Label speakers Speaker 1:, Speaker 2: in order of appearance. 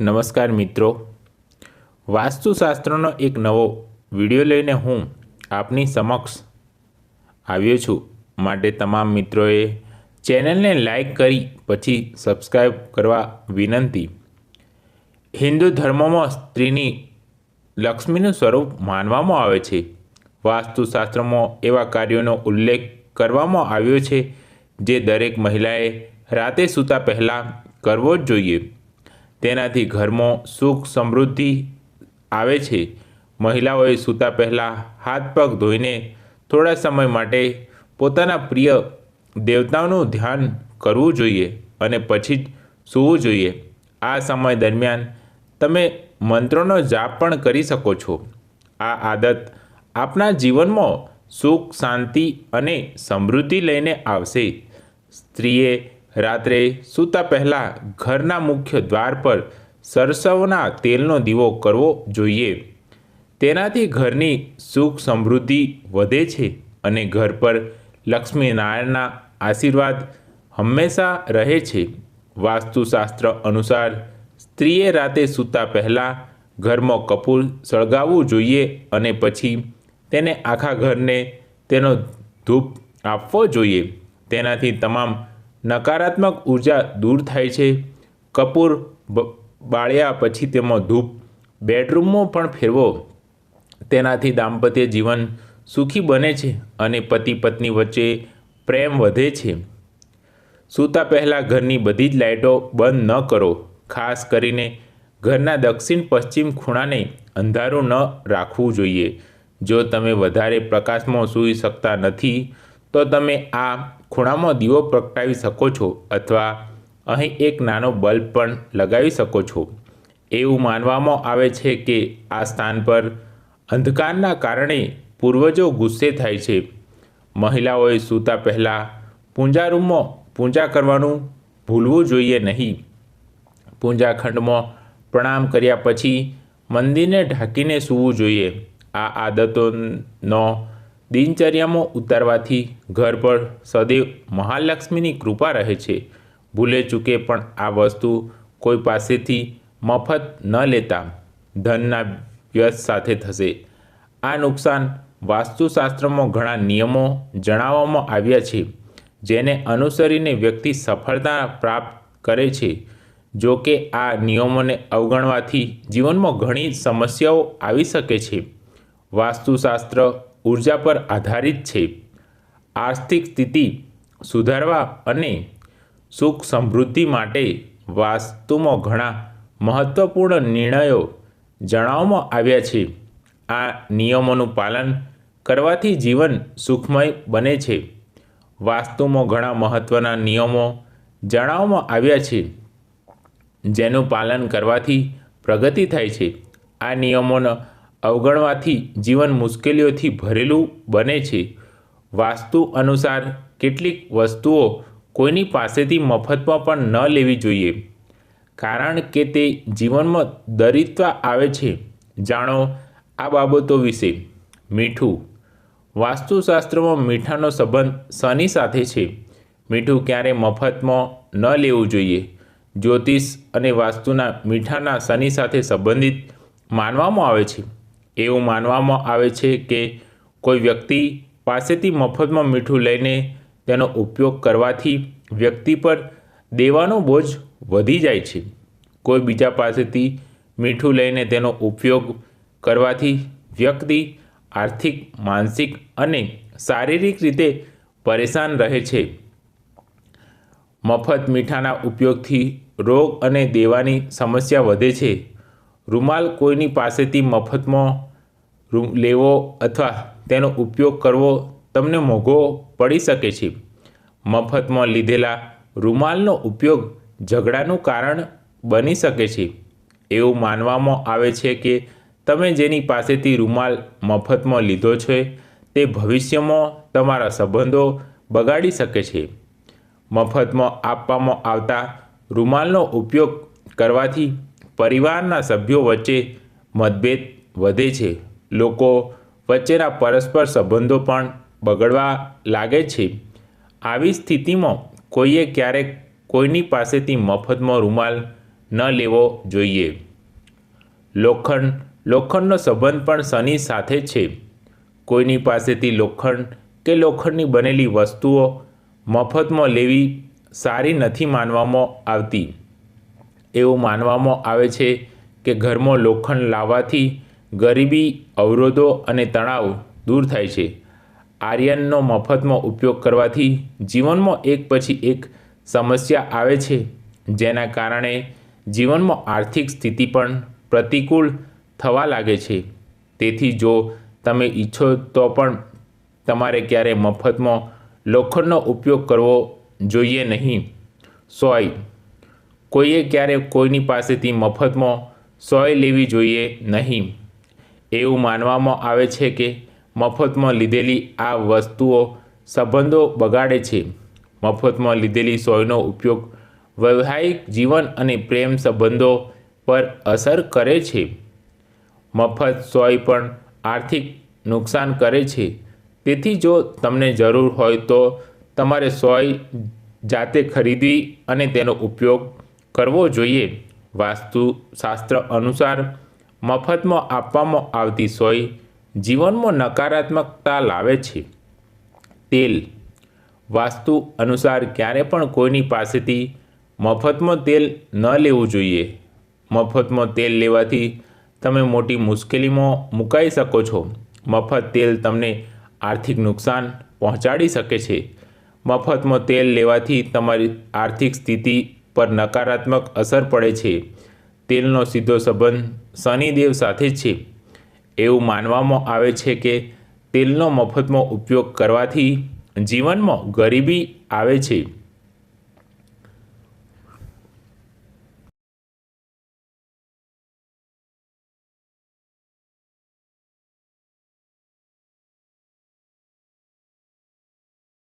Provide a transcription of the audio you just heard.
Speaker 1: નમસ્કાર મિત્રો. વાસ્તુશાસ્ત્રનો એક નવો વીડિયો લઈને હું આપની સમક્ષ આવ્યો છું. માટે તમામ મિત્રોએ ચેનલને લાઈક કરી, પછી સબસ્ક્રાઈબ કરવા વિનંતી. હિન્દુ ધર્મમાં સ્ત્રીની લક્ષ્મીનું સ્વરૂપ માનવામાં આવે છે. વાસ્તુશાસ્ત્રમાં એવા કાર્યોનો ઉલ્લેખ કરવામાં આવ્યો છે, જે દરેક મહિલાએ રાતે સૂતા પહેલાં કરવો જ જોઈએ. તેનાથી ઘરમાં સુખ સમૃદ્ધિ આવે છે. મહિલાઓએ સૂતા પહેલાં હાથ પગ ધોઈને થોડા સમય માટે પોતાના પ્રિય દેવતાઓનું ધ્યાન કરવું જોઈએ અને પછી જ સૂવું જોઈએ. આ સમય દરમિયાન તમે મંત્રોનો જાપ પણ કરી શકો છો. આ આદત આપના જીવનમાં સુખ, શાંતિ અને સમૃદ્ધિ લઈને આવશે. સ્ત્રીએ રાત્રે સૂતા પહેલાં ઘરના મુખ્ય દ્વાર પર સરસવના તેલનો દીવો કરવો જોઈએ. તેનાથી ઘરની સુખ સમૃદ્ધિ વધે છે અને ઘર પર લક્ષ્મીનારાયણના આશીર્વાદ હંમેશા રહે છે. વાસ્તુશાસ્ત્ર અનુસાર, સ્ત્રીએ રાતે સૂતા પહેલાં ઘરમાં કપૂર સળગાવવું જોઈએ અને પછી તેને આખા ઘરને તેનો ધૂપ આપવો જોઈએ. તેનાથી તમામ નકારાત્મક ઊર્જા દૂર થાય છે. કપૂર બાળ્યા પછી તેમાં ધૂપ. બેડરૂમમાં પણ ફેરવો. તેનાથી દાંપત્ય જીવન સુખી બને છે અને પતિ પત્ની વચ્ચે પ્રેમ વધે છે. સૂતા પહેલાં ઘરની બધી જ લાઇટો બંધ ન કરો. ખાસ કરીને ઘરના દક્ષિણ પશ્ચિમ ખૂણાને અંધારું ન રાખવું જોઈએ. જો તમે વધારે પ્રકાશમાં સૂઈ શકતા નથી તો તમે આ ખૂણામાં દીવો પ્રગટાવી શકો છો અથવા અહીં એક નાનો બલ્બ પણ લગાવી શકો છો. એવું માનવામાં આવે છે કે આ સ્થાન પર અંધકારના કારણે પૂર્વજો ગુસ્સે થાય છે. મહિલાઓએ સૂતા પહેલાં પૂજા રૂમમાં પૂજા કરવાનું ભૂલવું જોઈએ નહીં. પૂજા ખંડમાં પ્રણામ કર્યા પછી મંદિરને ઢાંકીને સૂવું જોઈએ. આ આદતોનો દિનચર્યામાં ઉતારવાથી ઘર પર સદૈવ મહાલક્ષ્મીની કૃપા રહે છે. ભૂલે ચૂકે પણ આ વસ્તુ કોઈ પાસેથી મફત ન લેતા ધનના વ્યસ્ત સાથે થશે. આ નુકસાન વાસ્તુશાસ્ત્રમાં ઘણા નિયમો જણાવવામાં આવ્યા છે, જેને અનુસરીને વ્યક્તિ સફળતા પ્રાપ્ત કરે છે. જો કે આ નિયમોને અવગણવાથી જીવનમાં ઘણી સમસ્યાઓ આવી શકે છે. વાસ્તુશાસ્ત્ર ઊર્જા પર આધારિત છે. આર્થિક સ્થિતિ સુધારવા અને સુખ સમૃદ્ધિ માટે વાસ્તુમાં ઘણા મહત્ત્વપૂર્ણ નિર્ણયો જણાવવામાં આવ્યા છે. આ નિયમોનું પાલન કરવાથી જીવન સુખમય બને છે. વાસ્તુમાં ઘણા મહત્ત્વના નિયમો જણાવવામાં આવ્યા છે. જેનું પાલન કરવાથી પ્રગતિ થાય છે. આ નિયમોને અવગણવાથી જીવન મુશ્કેલીઓથી ભરેલું બને છે. વાસ્તુ અનુસાર કેટલીક વસ્તુઓ કોઈની પાસેથી મફતમાં પણ ન લેવી જોઈએ. કારણ કે તે જીવનમાં દરિદ્રતા આવે છે. જાણો આ બાબતો વિશે. મીઠું. વાસ્તુશાસ્ત્રમાં મીઠાનો સંબંધ શનિ સાથે છે. મીઠું ક્યારે મફતમાં ન લેવું જોઈએ. જ્યોતિષ અને વાસ્તુના મીઠાના શનિ સાથે સંબંધિત માનવામાં આવે છે. એવું માનવામાં આવે છે કે કોઈ વ્યક્તિ પાસેથી મફતમાં મીઠું લઈને તેનો ઉપયોગ કરવાથી વ્યક્તિ પર દેવાનો બોજ વધી જાય છે. કોઈ બીજા પાસેથી મીઠું લઈને તેનો ઉપયોગ કરવાથી વ્યક્તિ આર્થિક, માનસિક અને શારીરિક રીતે પરેશાન રહે છે. મફત મીઠાના ઉપયોગથી રોગ અને દેવાની સમસ્યા વધે છે. રૂમાલ કોઈની પાસેથી મફતમાં લેવો અથવા તેનો ઉપયોગ કરવો તમને મોંઘો પડી શકે છે. મફતમાં લીધેલા રૂમાલનો ઉપયોગ ઝઘડાનું કારણ બની શકે છે. એવું માનવામાં આવે છે કે તમે જેની પાસેથી રૂમાલ મફતમાં લીધો છે, તે ભવિષ્યમાં તમારા સંબંધો બગાડી શકે છે. મફતમાં આપવામાં આવતા રૂમાલનો ઉપયોગ કરવાથી પરિવારના સભ્યો વચ્ચે મતભેદ વધે છે. લોકો વચ્ચેના પરસ્પર સંબંધો પણ બગડવા લાગે છે. આવી સ્થિતિમાં કોઈએ ક્યારેક કોઈની પાસેથી મફતમાં રૂમાલ ન લેવો જોઈએ. લોખંડ, લોખંડનો સંબંધ પણ શનિ સાથે છે. કોઈની પાસેથી લોખંડ કે લોખંડની બનેલી વસ્તુઓ મફતમાં લેવી સારી નથી માનવામાં આવતી. એવું માનવામાં આવે છે કે ઘરમાં લોખંડ લાવવાથી ગરીબી, અવરોધો અને તણાવ દૂર થાય છે. આર્યનનો મફતમાં ઉપયોગ કરવાથી જીવનમાં એક પછી એક સમસ્યા આવે છે, જેના કારણે જીવનમાં આર્થિક સ્થિતિ પણ પ્રતિકૂળ થવા લાગે છે. તેથી જો તમે ઈચ્છો તો પણ તમારે ક્યારે મફતમાં લોખંડનો ઉપયોગ કરવો જોઈએ નહીં. સોય. કોઈએ ક્યારે કોઈની પાસેથી મફતમાં સોય લેવી જોઈએ નહીં. એવું માનવામાં આવે છે કે મફતમાં લીધેલી આ વસ્તુઓ સંબંધો બગાડે છે. મફતમાં લીધેલી સોયનો ઉપયોગ વૈવાહિક જીવન અને પ્રેમ સંબંધો પર અસર કરે છે. મફત સોય પણ આર્થિક નુકસાન કરે છે. તેથી જો તમને જરૂર હોય તો તમારે સોય જાતે ખરીદવી અને તેનો ઉપયોગ કરવો જોઈએ. વાસ્તુશાસ્ત્ર અનુસાર મફતમાં આપવામાં આવતી સોય જીવનમાં નકારાત્મકતા લાવે છે. તેલ વાસ્તુ અનુસાર ક્યારે પણ કોઈની પાસેથી મફતમાં તેલ ન લેવું જોઈએ. મફતમાં તેલ લેવાથી તમે મોટી મુશ્કેલીમાં મુકાઈ શકો છો. મફત તેલ તમને આર્થિક નુકસાન પહોંચાડી શકે છે. મફતમાં તેલ લેવાથી તમારી આર્થિક સ્થિતિ પર નકારાત્મક અસર પડે છે. તેલનો સીધો સંબંધ શનિદેવ સાથે છે. એવું માનવામાં આવે છે કે તેલનો મફતમાં ઉપયોગ કરવાથી જીવનમાં ગરીબી આવે છે.